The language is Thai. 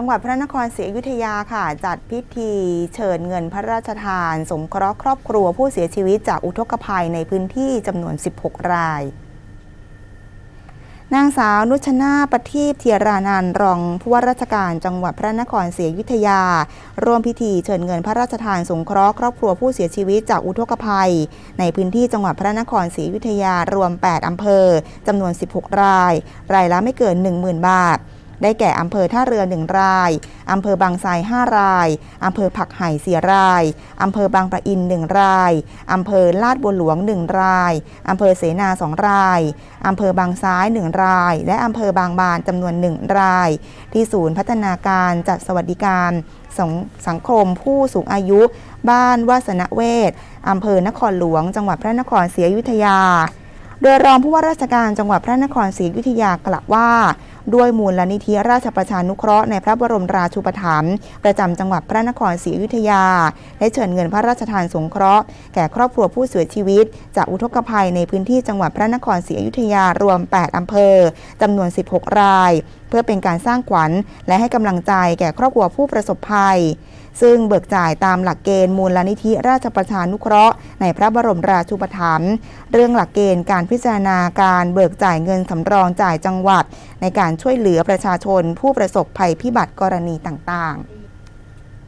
จังหวัดพระนครศรีอยุธยาค่ะ จัดพิธีเชิญเงินพระราชทานสงเคราะห์ครอบครัวผู้เสียชีวิตจากอุทกภัยในพื้นที่จำนวน 16 รายนางสาวนุชนาประทีปเทียรานันรองผู้ว่าราชการจังหวัดพระนครศรีอยุธยา ร่วมพิธีเชิญเงินพระราชทานสงเคราะห์ครอบครัวผู้เสียชีวิตจากอุทกภัย ในพื้นที่จังหวัดพระนครศรีอยุธยารวม 8 อำเภอจำนวน 16 ราย รายละไม่เกิน 10,000 บาท ได้แก่อำเภอท่าเรือ 1 ราย อำเภอบางไทร5ราย อำเภอผักไห่4ราย อำเภอบางปะอิน 1 ราย อำเภอลาดบัวหลวง 1 ราย อำเภอเสนา 2 ราย อำเภอบางซ้าย 1 ราย และอำเภอบางบานจำนวน 1 ราย ที่ศูนย์พัฒนาการจัดสวัสดิการสสังคมผู้สูงอายุ บ้านวาสนเวศอำเภอนครหลวง จังหวัดพระนครศรีอยุธยา โดยรองผู้ว่าราชการจังหวัดพระนครศรีอยุธยากล่าวว่า ด้วยมูลนิธิราชประชานุเคราะห์ในพระบรมราชูปถัมภ์ประจำจังหวัดพระนครศรีอยุธยา ได้เชิญเงินพระราชทานสงเคราะห์แก่ครอบครัวผู้เสียชีวิต จากอุทกภัยในพื้นที่จังหวัดพระนครศรีอยุธยารวม 8 อำเภอจำนวน 16 ราย เพื่อเป็นการสร้างขวัญ และให้กำลังใจแก่ครอบครัวผู้ประสบภัยซึ่งเบิกจ่ายตามหลักเกณฑ์มูลนิธิราชประชานุเคราะห์ในพระบรมราชูปถัมภ์เรื่องหลักเกณฑ์การพิจารณาการเบิกจ่ายเงินสำรองจ่ายจังหวัด ในการช่วยเหลือประชาชนผู้ประสบภัยพิบัติกรณีต่างๆ